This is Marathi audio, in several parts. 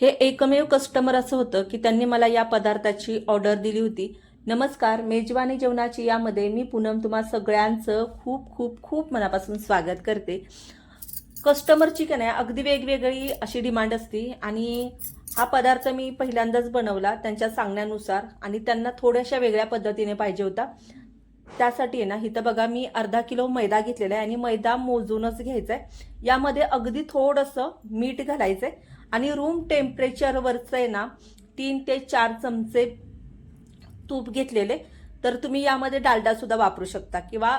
हे एकमेव कस्टमर असं होतं की त्यांनी मला या पदार्थाची ऑर्डर दिली होती. नमस्कार मेजवानी जेवणाची यामध्ये मी पूनम तुम्हा सगळ्यांचं खूप खूप खूप मनापासून स्वागत करते. कस्टमरची का नाही अगदी वेगवेगळी अशी डिमांड असते आणि हा पदार्थ मी पहिल्यांदाच बनवला त्यांच्या सांगण्यानुसार आणि त्यांना थोड्याशा वेगळ्या पद्धतीने पाहिजे होता. त्यासाठी आहे ना इथं बघा मी अर्धा किलो मैदा घेतलेला आहे आणि मैदा मोजूनच घ्यायचा आहे. यामध्ये अगदी थोडंसं मीठ घालायचं आहे आणि रूम टेम्परेचरवरचं आहे ना तीन ते चार चमचे तूप घेतलेले. तर तुम्ही यामध्ये डालडा सुद्धा वापरू शकता किंवा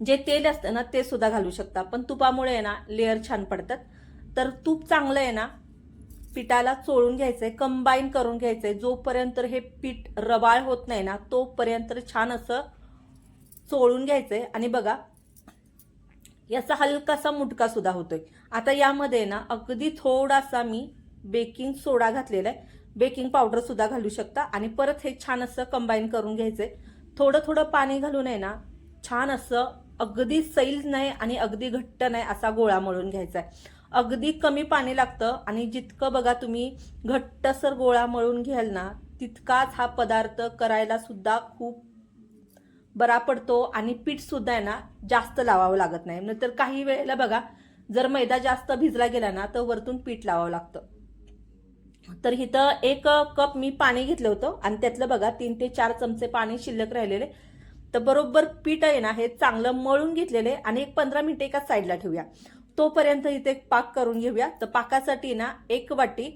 जे तेल असतं ना ते सुद्धा घालू शकता. पण तुपामुळे आहे ना लेअर छान पडतात. तर तूप चांगलं आहे ना पिठाला चोळून घ्यायचं आहे कंबाईन करून घ्यायचं आहे जोपर्यंत हे पीठ रवाळ होत नाही ना तोपर्यंत छान असं चोळून घ्यायचं आहे आणि बघा याचा हलकासा मुटका सुद्धा होतोय. आता यामध्ये ना अगदी थोडासा मी बेकिंग सोडा घातलेला आहे. बेकिंग पावडर सुद्धा घालू शकता. आणि परत हे छान असं कंबाईन करून घ्यायचंय. थोडं थोडं पाणी घालून आहे ना छान असं अगदी सैल नाही आणि अगदी घट्ट नाही असा गोळा मळून घ्यायचा आहे अगदी कमी पाणी लागतं आणि जितकं बघा तुम्ही घट्टसर गोळा मळून घ्याल ना तितकाच हा पदार्थ करायला सुद्धा खूप बरा पडतो आणि पीठ सुद्धा आहे ना जास्त लावावं लागत नाही. नंतर काही वेळेला बघा जर मैदा जास्त भिजला गेला ना तर वरतून पीठ लावावं लागतं. तर इथं एक कप मी पाणी घेतलं होतं आणि त्यातलं बघा तीन ते चार चमचे पाणी शिल्लक राहिलेले. तर बरोबर पीठ आहे ना हे चांगलं मळून घेतलेले आणि एक पंधरा मिनिटे एका साईडला ठेवूया. तोपर्यंत इथे एक पाक करून घेऊया. तर पाकासाठी ना एक वाटी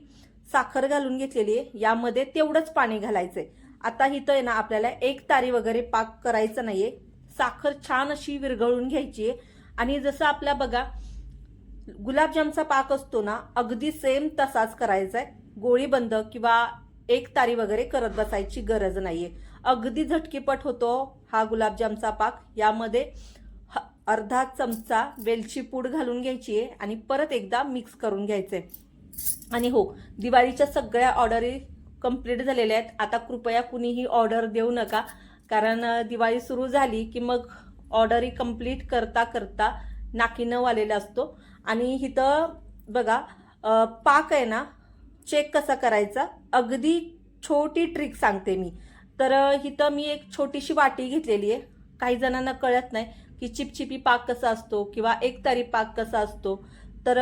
साखर घालून घेतलेली आहे. यामध्ये तेवढंच पाणी घालायचंय. आता इथं आहे ना आपल्याला एक तारी वगैरे पाक करायचं नाहीये. साखर छान अशी विरघळून घ्यायची आहे. आणि जसं आपला बघा गुलाबजामचा पाक असतो ना अगदी सेम तसाच करायचा आहे गोळी बंद किंवा एक तारी वगैरे करत बसायची गरज नाहीये. अगदी झटकीपट होतो हा गुलाबजामचा पाक. यामध्ये ह- अर्धा चमचा वेलची पूड घालून घ्यायची आहे आणि परत एकदा मिक्स करून घ्यायचंय. आणि हो दिवाळीच्या सगळ्या ऑर्डरी कंप्लीट झालेले आहेत. आता कृपया कुणीही ऑर्डर देऊ नका. कारण दिवाळी सुरू झाली की मग ऑर्डरी कंप्लीट करता करता नाकीनं आलेला असतो. आणि इथं बघा पाक आहे ना चेक कसा करायचा? अगदी छोटी ट्रिक सांगते मी. तर इथं मी एक छोटीशी वाटी घेतलेली आहे. काही जणांना कळत नाही की चिपचिपी पाक कसा असतो किंवा एक तारी पाक कसा असतो. तर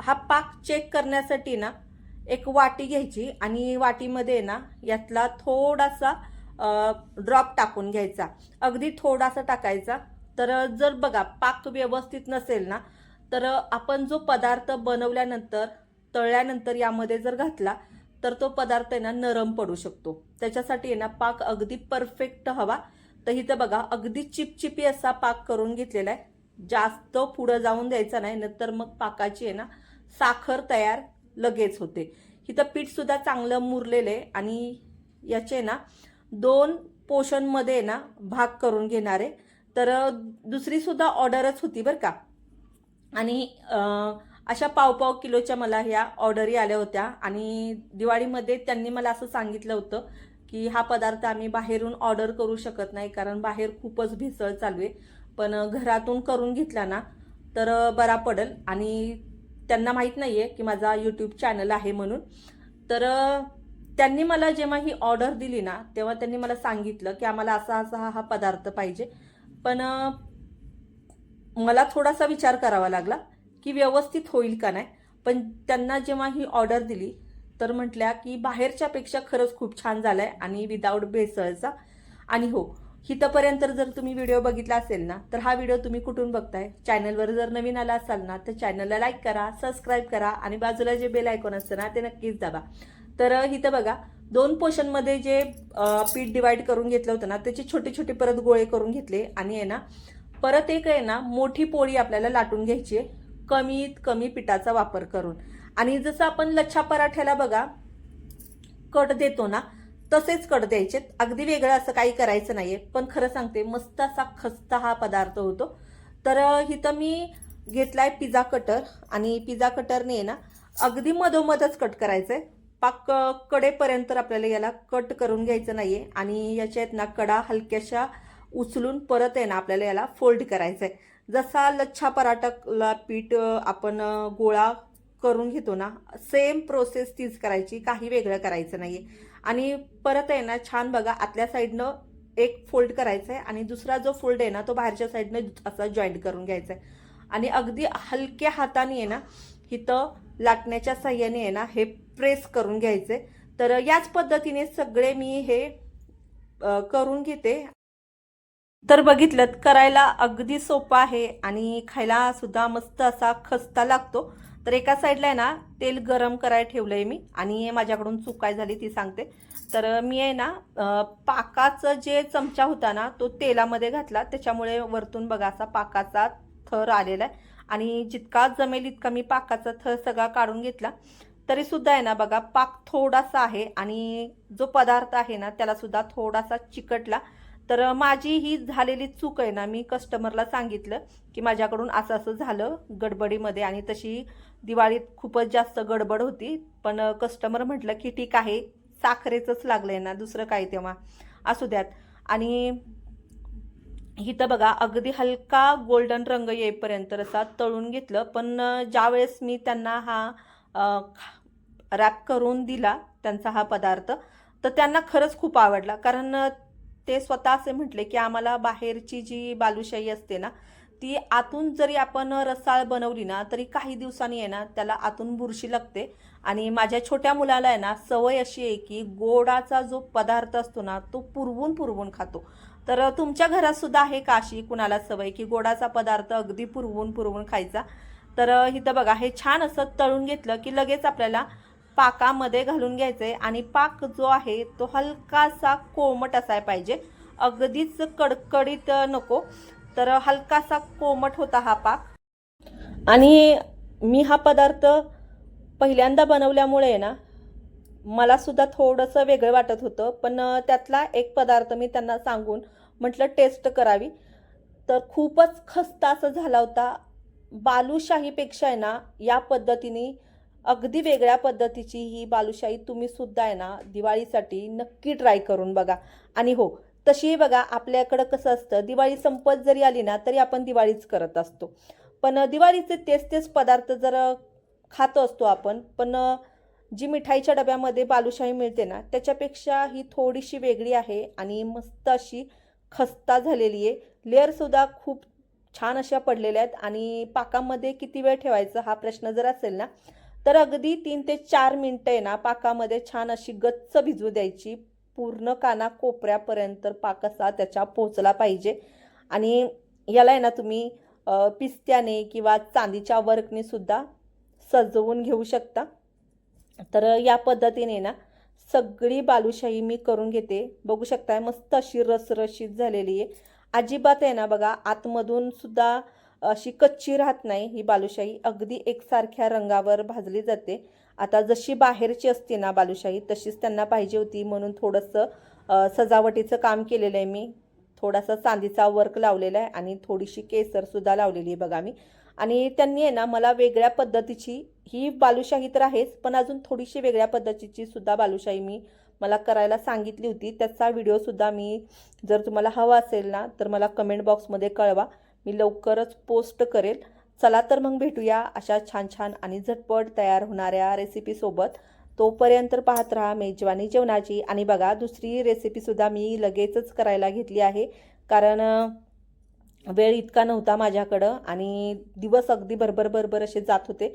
हा पाक चेक करण्यासाठी ना एक वाटी घ्यायची आणि वाटीमध्ये ना यातला थोडासा ड्रॉप टाकून घ्यायचा. अगदी थोडासा टाकायचा. तर जर बघा पाक व्यवस्थित नसेल ना तर आपण जो पदार्थ बनवल्यानंतर तळल्यानंतर यामध्ये जर घातला तर तो पदार्थ आहे ना नरम पडू शकतो. त्याच्यासाठी आहे ना पाक अगदी परफेक्ट हवा. तर इथं बघा अगदी चिपचिपी असा पाक करून घेतलेला आहे. जास्त पुढं जाऊन द्यायचा नाही नंतर मग पाकाची आहे ना साखर तयार लगेच होते. इथं पीठसुद्धा चांगलं मुरलेलं आहे आणि याचे ना दोन पोषणमध्ये ना भाग करून घेणार आहे. तर दुसरीसुद्धा ऑर्डरच होती बरं का. आणि अशा पाव पाव किलोच्या मला ह्या ऑर्डरी आल्या होत्या आणि दिवाळीमध्ये त्यांनी मला असं सांगितलं होतं की हा पदार्थ आम्ही बाहेरून ऑर्डर करू शकत नाही कारण बाहेर खूपच भेसळ चालू आहे. पण घरातून करून घेतला ना तर बरा पडेल आणि त्यांना माहीत नाही आहे की माझा यूट्यूब चॅनल आहे म्हणून. तर त्यांनी मला जेव्हा ही ऑर्डर दिली ना तेव्हा त्यांनी मला सांगितलं की आम्हाला असा असा हा- हा पदार्थ पाहिजे. पण मला थोडासा विचार करावा लागला की व्यवस्थित होईल का नाही. पण त्यांना जेव्हा ही ऑर्डर दिली तर म्हटल्या की बाहेरच्यापेक्षा खरंच खूप छान झालं आहे आणि विदाऊट भेसळचा. आणि हो हिथपर्यंत जर तुम्ही व्हिडिओ बघितला असेल ना तर हा व्हिडिओ तुम्ही कुठून बघताय? चॅनलवर जर नवीन आला असाल ना तर चॅनलला लाईक करा सबस्क्राईब करा आणि बाजूला जे बेल आयकॉन असतं ना ते नक्कीच दाबा. तर इथं बघा दोन पोषणमध्ये जे पीठ डिवाइड करून घेतलं होतं ना त्याचे छोटे छोटे परत गोळे करून घेतले आणि आहे ना परत एक आहे ना मोठी पोळी आपल्याला लाटून घ्यायची आहे कमीत कमी पिठाचा वापर करून. आणि जसं आपण लच्छा पराठ्याला बघा कट देतो ना तसेच कट द्यायचे अगदी वेगळं असं काही करायचं नाहीये. पण खरं सांगते मस्त असा खस्ता हा पदार्थ होतो. तर इथं मी घेतलाय पिझ्झा कटर आणि पिझ्झा कटरने ना अगदी मधोमधच कट करायचंय. पाक कडेपर्यंत आपल्याला याला कट करून घ्यायचं नाहीये आणि याच्यात ना कडा हलक्याशा उचलून परत आहे ना आपल्याला याला फोल्ड करायचंय. जसा लच्छा पराठाला पीठ आपण गोळा करून घेतो ना सेम प्रोसेस तीच करायची. काही वेगळं करायचं नाही आणि परत आहे ना छान बघा आतल्या साईडनं एक फोल्ड करायचा आहे आणि दुसरा जो फोल्ड आहे ना तो बाहेरच्या साईडनं असा जॉईंट करून घ्यायचा आहे आणि अगदी हलक्या हाताने आहे ना इथं लाटण्याच्या साह्याने आहे ना हे प्रेस करून घ्यायचे तर याच पद्धतीने सगळे मी हे करून घेते. तर बघितलं करायला अगदी सोपं आहे आणि खायला सुद्धा मस्त असा खस्ता लागतो. तर एका साईडला आहे ना तेल गरम करायला ठेवलं आहे मी आणि माझ्याकडून चूक काय झाली ती सांगते. तर मी आहे ना पाकाचं जे चमचा होता ना तो तेलामध्ये घातला. त्याच्यामुळे वरतून बघा असा पाकाचा थर आलेला आहे. आणि जितका जमेल इतका मी पाकाचा थर सगळा काढून घेतला. तरी सुद्धा आहे ना बघा पाक थोडासा आहे आणि जो पदार्थ आहे ना त्याला सुद्धा थोडासा चिकटला. तर माझी ही झालेली चूक आहे ना मी कस्टमरला सांगितलं की माझ्याकडून असं असं झालं गडबडीमध्ये आणि तशी दिवाळीत खूपच जास्त गडबड होती. पण कस्टमर म्हटलं की ठीक आहे साखरेचंच लागलंय ना दुसरं काय तेव्हा. असू द्यात. आणि इथं बघा अगदी हलका गोल्डन रंग येईपर्यंत असा तळून घेतलं. पण ज्यावेळेस मी त्यांना हा रॅप करून दिला त्यांचा हा पदार्थ तर त्यांना खरंच खूप आवडला. कारण ते स्वतः असे म्हटले की आम्हाला बाहेरची जी बालुशाही असते ना ती आतून जरी आपण रसाळ बनवली ना तरी काही दिवसांनी आहे ना त्याला आतून बुरशी लागते. आणि माझ्या छोट्या मुलाला आहे ना सवय अशी आहे की गोडाचा जो पदार्थ असतो ना तो पुरवून पुरवून खातो. तर तुमच्या घरात सुद्धा आहे का अशी कुणाला सवय की गोडाचा पदार्थ अगदी पुरवून पुरवून खायचा? तर इथं बघा हे छान असं तळून घेतलं की लगेच आपल्याला पाकामध्ये घालून घ्यायचं आहे आणि पाक जो आहे तो हलकासा कोमट असायला पाहिजे. अगदीच कडकडीत नको तर हलकासा कोमट होता हा पाक. आणि मी हा पदार्थ पहिल्यांदा बनवल्यामुळे आहे ना मला सुद्धा थोडंसं वेगळं वाटत होतं पण त्यातला एक पदार्थ मी त्यांना सांगून म्हटलं टेस्ट करावी. तर खूपच खस्ता असं झाला होता. बालुशाहीपेक्षा आहे ना या पद्धतीने अगदी वेगळ्या पद्धतीची ही बालुशाही तुम्ही सुद्धा आहे ना दिवाळीसाठी नक्की ट्राय करून बघा. आणि हो तशीही बघा आपल्याकडं कसं असतं दिवाळी संपत जरी आली ना तरी आपण दिवाळीच करत असतो. पण दिवाळीचे तेच तेच पदार्थ जर खातो असतो आपण पण जी मिठाईच्या डब्यामध्ये बालुशाही मिळते ना त्याच्यापेक्षा ही थोडीशी वेगळी आहे आणि मस्त अशी खस्ता झालेली आहे. लेअरसुद्धा खूप छान अशा पडलेल्या आहेत आणि पाकामध्ये किती वेळ ठेवायचा हा प्रश्न जर असेल ना तर अगदी तीन ते चार मिनटं आहे ना पाकामध्ये छान अशी गच्च भिजू द्यायची. पूर्ण काना कोपऱ्यापर्यंत पाक असा त्याच्या पोचला पाहिजे. आणि याला आहे ना तुम्ही पिस्त्याने किंवा चांदीच्या वर्कने सुद्धा सजवून घेऊ शकता. तर या पद्धतीने ना सगळी बालुशाही मी करून घेते. बघू शकताय मस्त अशी रसरशीत झालेली आहे. अजिबात आहे ना बघा आतमधून सुद्धा अशी कच्ची राहत नाही. ही बालुशाही अगदी एकसारख्या रंगावर भाजली जाते. आता जशी बाहेरची असते ना बालुशाही तशीच त्यांना पाहिजे होती. म्हणून थोडंसं सजावटीचं काम केलेलं आहे मी. थोडासा चांदीचा वर्क लावलेला आहे आणि थोडीशी केसरसुद्धा लावलेली आहे बघा मी. आणि त्यांनी आहे ना मला वेगळ्या पद्धतीची ही बालुशाही तर आहेच पण अजून थोडीशी वेगळ्या पद्धतीची सुद्धा बालुशाही मी मला करायला सांगितली होती. त्याचा व्हिडिओसुद्धा मी जर तुम्हाला हवा असेल ना तर मला कमेंट बॉक्समध्ये कळवा. मी लवकरच पोस्ट करेल. चला तर मग भेटूया अशा छान छान आणि झटपट तयार होणाऱ्या रेसिपीसोबत तोपर्यंत पाहत राहा मेजवानी जेवणाची. आणि बघा दुसरी रेसिपीसुद्धा मी लगेचच करायला घेतली आहे. कारण वेळ इतका नव्हता माझ्याकडं आणि दिवस अगदी भरभर भरभर असे जात होते.